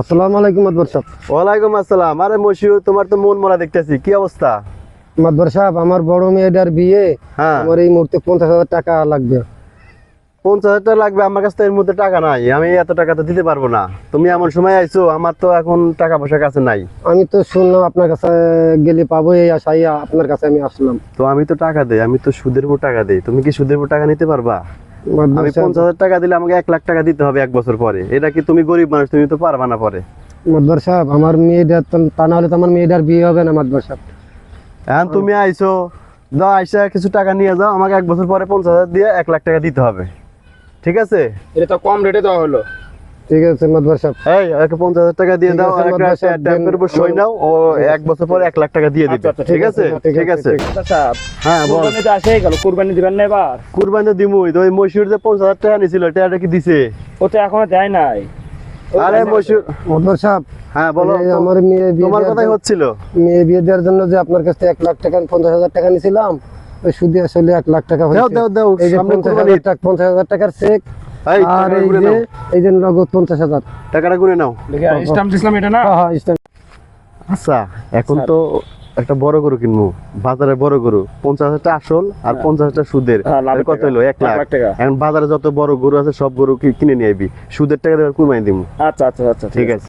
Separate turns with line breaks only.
আসসালামু আলাইকুম মাদবর সাহেব।
ওয়ালাইকুম আসসালাম। আরে মশিউর তোমার তো মন মরা দেখতেছি। কি অবস্থা?
মাদবর সাহেব আমার বড় মেয়েটার বিয়ে
হ্যাঁ।
আমার এই মুহূর্তে পঞ্চাশ হাজার টাকা লাগবে।
পঞ্চাশ হাজার টাকা লাগবে? আমার কাছে তো এর মধ্যে টাকা নাই। আমি এত টাকা তো দিতে পারব না। তুমি এমন সময় আইছো আমার তো এখন টাকা পয়সা কাছে নাই।
আমি তো শুনলাম আপনার কাছে গেলে পাবো এই আশাই আপনার কাছে আমি আসলাম।
তো আমি তো টাকা দেই আমি তো সুদের উপর টাকা দেই। তুমি কি সুদের উপর টাকা নিতে পারবা? আমি পঞ্চাশ হাজার টাকা দিলে আমাকে এক লাখ টাকা দিতে হবে এক বছর পরে। এটা কি তুমি গরিব মানুষ তুমি তো পারবা না পরে।
মাদবর সাহেব আমার মেয়েটার তা না হলে তো আমার মেয়েটার বিয়ে হবে না মাদবর সাহেব
এখন তুমি আইছো যাও আইসা কিছু টাকা নিয়ে যাও আমাকে এক বছর পরে পঞ্চাশ হাজার দিয়ে এক লাখ টাকা দিতে হবে। ঠিক আছে?
এটা তো কম রেটে দেওয়া হলো।
ঠিক আছে মাদবর সাহেব
এই ওকে পঞ্চাশ হাজার টাকা দিয়ে দাও আর একটা ট্যাম্পের উপর সই নাও ও এক বছর পরে এক লাখ টাকা দিয়ে দিবে।
আচ্ছা, আচ্ছা,
ঠিক আছে ঠিক আছে
আচ্ছা
হ্যাঁ বল।
কুরবানি তো আসে গেল কুরবানি দিবেন না এবার?
কুরবানি তো দিমুই তো ওই মসিউর যে পঞ্চাশ হাজার টাকা নিছিল টাকাটা কি দিছে?
ও তো এখনও দেয় নাই।
আরে
নাই।
মাদবর সাহেব
হ্যাঁ বলো।
আমার মেয়ে বিয়ে
তোমার কথাই হচ্ছিল?
মেয়ে বিয়ে দেওয়ার জন্য যে আপনার কাছ থেকে এক লাখ টাকা পঞ্চাশ হাজার টাকা নিয়েছিলাম ওই সুদে আসলে এক লাখ টাকা
দাও
হয়েছে।
দাও দাও
যে
সামনে
পঞ্চাশ
কুরবানি।
হাজার টাকা পঞ্চাশ হাজার টাকার চেক আর এই যে এই যে নগদ পঞ্চাশ হাজার।
টাকাটা গুনে নাও।
দেখি দিছিলাম এটা না?
হ্যাঁ হ্যাঁ
আচ্ছা এখন তো একটা বড় গরু কিনবো। বাজারে বড় গরু পঞ্চাশ হাজার টাকা আসল আর পঞ্চাশ হাজার টাকা সুদের।
হ্যাঁ, লাভের
তাহলে কত। হলো এক লাখ এখন বাজারে যত বড় গরু আছে সব গরু কি- কিনে নিয়ে আইবি? সুদের টাকা দেবে কুরবানি
আচ্ছা আচ্ছা আচ্ছা
ঠিক আছে।